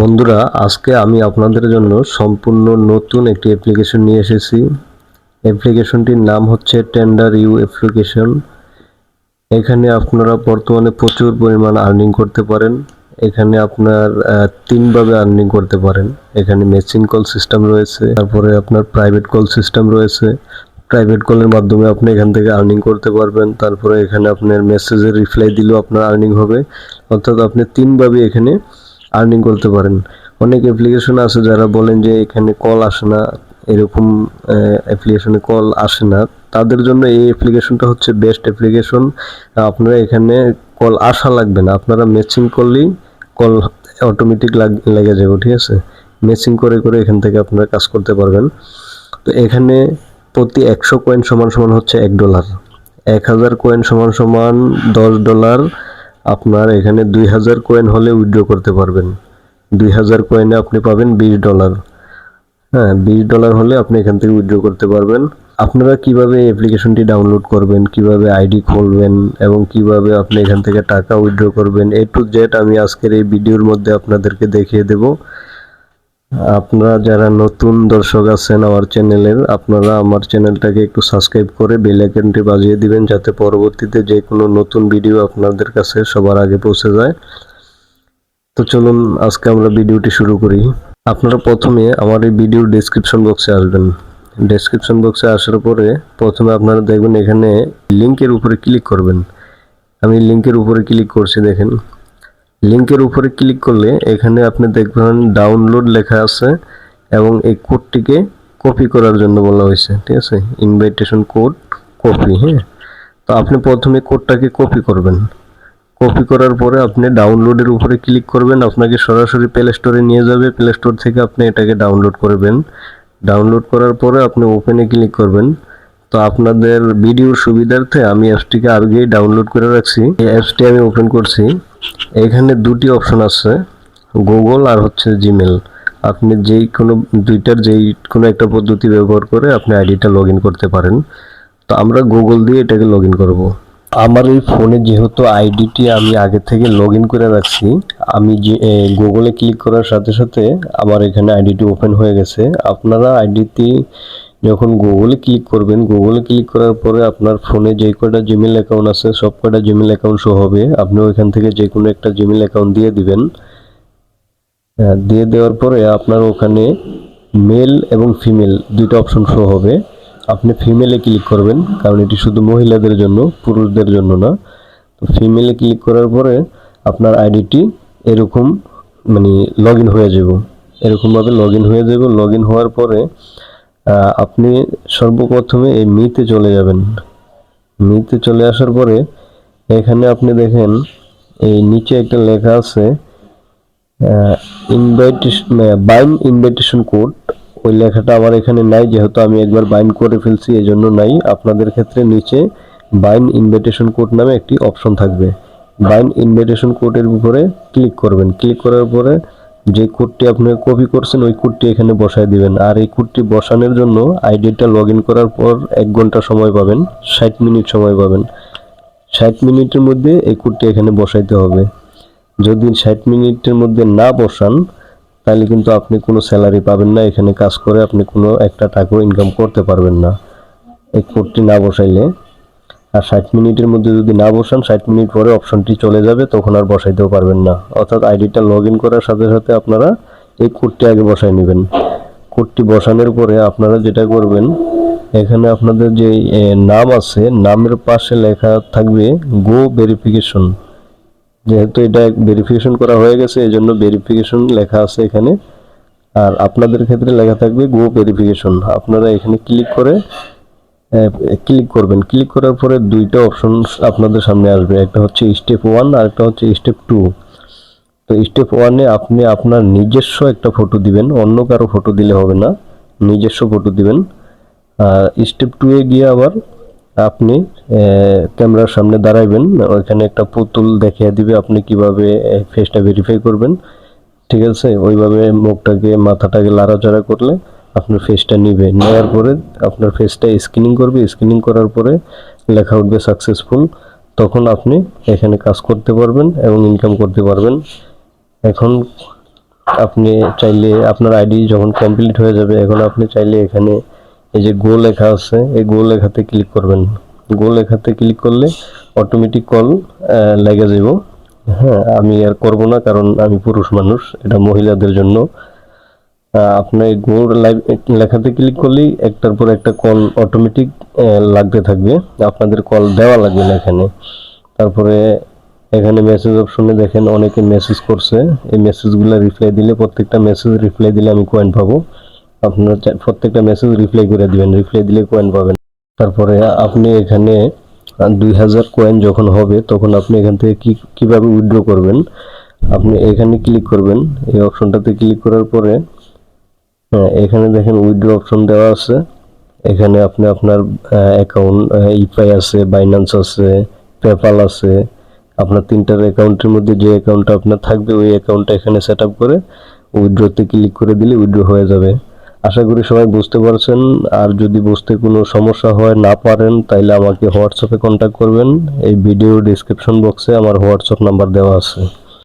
বন্ধুরা, আজকে আমি আপনাদের জন্য সম্পূর্ণ নতুন একটি অ্যাপ্লিকেশন নিয়ে এসেছি। অ্যাপ্লিকেশনটির নাম হচ্ছে টেন্ডার ইউ অ্যাপ্লিকেশন এখানে আপনারা বর্তমানে প্রচুর পরিমাণ আর্নিং করতে পারেন। এখানে আপনার তিনভাবে আর্নিং করতে পারেন। এখানে মেশিন কল সিস্টেম রয়েছে, তারপরে আপনার প্রাইভেট কল সিস্টেম রয়েছে। প্রাইভেট কলের মাধ্যমে আপনি এখান থেকে আর্নিং করতে পারবেন। তারপরে এখানে আপনার মেসেজের রিপ্লাই দিলেও আপনার আর্নিং হবে। অর্থাৎ আপনি তিনভাবে এখানে আর্নিং করতে পারেন। অনেক অ্যাপ্লিকেশন আছে যারা বলেন যে এখানে কল আসে না, এরকম অ্যাপ্লিকেশনে কল আসে না। তাদের জন্য এই অ্যাপ্লিকেশনটা হচ্ছে বেস্ট অ্যাপ্লিকেশন আপনারা এখানে কল আসা লাগবে না। আপনারা ম্যাচিং করলেই কল অটোমেটিক লেগে যাবে, ঠিক আছে? ম্যাচিং করে করে এখান থেকে আপনারা কাজ করতে পারবেন। তো এখানে প্রতি একশো কয়েন সমান সমান হচ্ছে এক ডলার এক হাজার কয়েন সমান সমান দশ ডলার আপনার এখানে দুই হাজার কয়েন হলে উইথড্র করতে পারবেন। দুই হাজার কয়েনে আপনি পাবেন বিশ ডলার হ্যাঁ বিশ ডলার হলে আপনি এখান থেকে উইথড্র করতে পারবেন। আপনারা কীভাবে অ্যাপ্লিকেশনটি ডাউনলোড করবেন, কীভাবে আইডি খুলবেন এবং কীভাবে আপনি এখান থেকে টাকা উইথড্র করবেন এ টু জেড আমি আজকের এই ভিডিওর মধ্যে আপনাদেরকে দেখিয়ে দেব। আপনারা যারা নতুন দর্শক আছেন আমার চ্যানেলের, আপনারা আমার চ্যানেলটাকে একটু সাবস্ক্রাইব করে বেল আইকনটি বাজিয়ে দিবেন যাতে পরবর্তীতে যে কোনো নতুন ভিডিও আপনাদের কাছে সবার আগে পৌঁছে যায়। তো চলুন, আজকে আমরা ভিডিওটি শুরু করি। আপনারা প্রথমে আমার এই ভিডিওর ডেসক্রিপশন বক্সে আসবেন। ডেসক্রিপশন বক্সে আসার পরে প্রথমে আপনারা দেখবেন এখানে লিংকের উপরে ক্লিক করবেন। আমি লিংকের উপরে ক্লিক করছি, দেখেন। লিংকের উপরে ক্লিক করলে এখানে আপনি দেখবেন ডাউনলোড লেখা আছে এবং এই কোডটিকে কপি করার জন্য বলা হয়েছে, ঠিক আছে? ইনভাইটেশন কোড কপি হ্যাঁ? তো আপনি প্রথমে কোডটাকে কপি করবেন। কপি করার পরে আপনি ডাউনলোডের উপরে ক্লিক করবেন, আপনাকে সরাসরি প্লে স্টোরে নিয়ে যাবে। প্লে স্টোর থেকে আপনি এটাকে ডাউনলোড করবেন। ডাউনলোড করার পরে আপনি ওপেনে ক্লিক করবেন। তো আপনাদের ভিডিওর সুবিধার্থে আমি অ্যাপসটিকে আগেই ডাউনলোড করে রাখছি। এই অ্যাপসটি আমি ওপেন করছি। এখানে দুটি অপশন আছে, গুগল আর হচ্ছে জিমেল। আপনি যেই কোনো, দুইটার যেই কোনো একটা পদ্ধতি ব্যবহার করে আপনি আইডিটা লগ করতে পারেন। তো আমরা গুগল দিয়ে এটাকে লগ ইন করব। আমার এই ফোনে যেহেতু আইডিটি আমি আগে থেকে লগ করে রাখছি, আমি যে গুগলে ক্লিক করার সাথে সাথে আমার এখানে আইডিটি ওপেন হয়ে গেছে। আপনারা আইডিটি যখন গুগলে ক্লিক করবেন গুগলে ক্লিক করার পরে আপনার ফোনে যে কটা জিমেল অ্যাকাউন্ট আছে, সব কটা জিমেল অ্যাকাউন্ট শো হবে। আপনি ওইখান থেকে যে কোনো একটা জিমেল অ্যাকাউন্ট দিয়ে দিবেন। দিয়ে দেওয়ার পরে আপনার ওখানে মেল এবং ফিমেল দুইটা অপশন শো হবে। আপনি ফিমেলে ক্লিক করবেন, কারণ এটি শুধু মহিলাদের জন্য, পুরুষদের জন্য না। তো ফিমেলে ক্লিক করার পরে আপনার আইডিটি এরকম মানে লগ হয়ে যাব। এরকমভাবে লগ হয়ে যাব। লগ হওয়ার পরে আপনি সর্বপ্রথমে এই মিতে চলে যাবেন। মিতে চলে আসার পরে এখানে আপনি দেখেন, এই নিচে একটা লেখা আছে ইনভাইটেশন বাইন ইনভাইটেশন কোড ওই লেখাটা আমার এখানে নাই, যেহেতু আমি একবার বাইন করে ফেলছি এই জন্য নাই। আপনাদের ক্ষেত্রে নিচে বাইন ইনভাইটেশন কোড নামে একটি অপশন থাকবে। বাইন ইনভাইটেশন কোডের উপরে ক্লিক করবেন। ক্লিক করার পরে যে কোডটি আপনি কপি করছেন, ওই কোডটি এখানে বসায় দিবেন। আর এই কোডটি বসানোর জন্য আইডিটা লগ করার পর এক ঘণ্টা সময় পাবেন, ষাট মিনিট সময় পাবেন। ষাট মিনিটের মধ্যে এই কোডটি এখানে বসাইতে হবে। যদি ষাট মিনিটের মধ্যে না বসান, তাহলে কিন্তু আপনি কোনো স্যালারি পাবেন না। এখানে কাজ করে আপনি কোনো একটা টাকাও ইনকাম করতে পারবেন না। এই কোডটি না বসাইলে আর ষাট মিনিটের মধ্যে যদি না বসান, ষাট মিনিট পরে অপশনটি চলে যাবে, তখন আর বসাইতেও পারবেন না। অর্থাৎ আইডিটা লগ ইন করার সাথে সাথে আপনারা এই কোডটি আগে বসাই নেবেন। কোডটি বসানোর পরে আপনারা যেটা করবেন, এখানে আপনাদের যে নাম আছে, নামের পাশে লেখা থাকবে গো ভেরিফিকেশন যেহেতু এটা ভেরিফিকেশন করা হয়ে গেছে এই জন্য ভেরিফিকেশন লেখা আছে এখানে। আর আপনাদের ক্ষেত্রে লেখা থাকবে গো ভেরিফিকেশন আপনারা এখানে ক্লিক করে ক্লিক করবেন। ক্লিক করার পরে দুইটা অপশন আপনাদের সামনে আসবে। একটা হচ্ছে স্টেপ ওয়ান আর একটা হচ্ছে স্টেপ টু তো স্টেপ ওয়ানে আপনি আপনার নিজস্ব একটা ফটো দিবেন। অন্য কারও ফটো দিলে হবে না। নিজস্ব ফটো দিবেন। আর স্টেপ টু এ গিয়ে আবার আপনি ক্যামেরার সামনে দাঁড়াইবেন। ওইখানে একটা পুতুল দেখিয়ে দিবে আপনি কীভাবে ফেসটা ভেরিফাই করবেন। ঠিক আছে? ওইভাবে মুখটাকে, মাথাটাকে লাড়াচাড়া করলে আপনার ফেসটা নিবে। নেওয়ার পরে আপনার ফেসটা স্ক্রিনিং করবে। স্ক্রিনিং করার পরে লেখা উঠবে সাকসেসফুল তখন আপনি এখানে কাজ করতে পারবেন এবং ইনকাম করতে পারবেন। এখন আপনি চাইলে আপনার আইডি যখন কমপ্লিট হয়ে যাবে, এখন আপনি চাইলে এখানে এই যে গো লেখা আছে, এই গো লেখাতে ক্লিক করবেন। গো লেখাতে ক্লিক করলে অটোমেটিক কল লেগে যাব হ্যাঁ আমি আর করব না কারণ আমি পুরুষ মানুষ, এটা মহিলাদের জন্য আহ, আপনার এই গো লাইভ লেখাতে ক্লিক করলেই একটার পর একটা কল অটোমেটিক লাগতে থাকবে। আপনাদের কল দেওয়া লাগবে না এখানে। তারপরে এখানে মেসেজ অপশনে দেখেন অনেকে মেসেজ করছে। এই মেসেজগুলো রিপ্লাই দিলে প্রত্যেকটা মেসেজ রিপ্লাই দিলে আমি কয়েন পাবো। আপনারা প্রত্যেকটা মেসেজ রিপ্লাই করে দিবেন। রিপ্লাই দিলে কয়েন পাবেন। তারপরে আপনি এখানে দুই হাজার কয়েন যখন হবে তখন আপনি এখান থেকে কি কীভাবে উইথড্র করবেন? আপনি এখানে ক্লিক করবেন। এই অপশনটাতে ক্লিক করার পরে হ্যাঁ, এখানে দেখেন উইথড্র অপশন দেওয়া আছে। এখানে আপনি আপনার অ্যাকাউন্ট ইপাই আছে বাইন্যান্স আছে পেপাল আছে। আপনার তিনটার অ্যাকাউন্টের মধ্যে যে অ্যাকাউন্টটা আপনার থাকবে ওই অ্যাকাউন্টটা এখানে সেট করে উইথড্রতে ক্লিক করে দিলে উইথড্র হয়ে যাবে। আশা করি সবাই বুঝতে পারছেন। আর যদি বুঝতে কোনো সমস্যা হয় না পারেন তাইলে আমাকে হোয়াটসঅ্যাপে কন্ট্যাক্ট করবেন। এই ভিডিও ডিসক্রিপশন বক্সে আমার হোয়াটসঅ্যাপ নাম্বার দেওয়া আছে।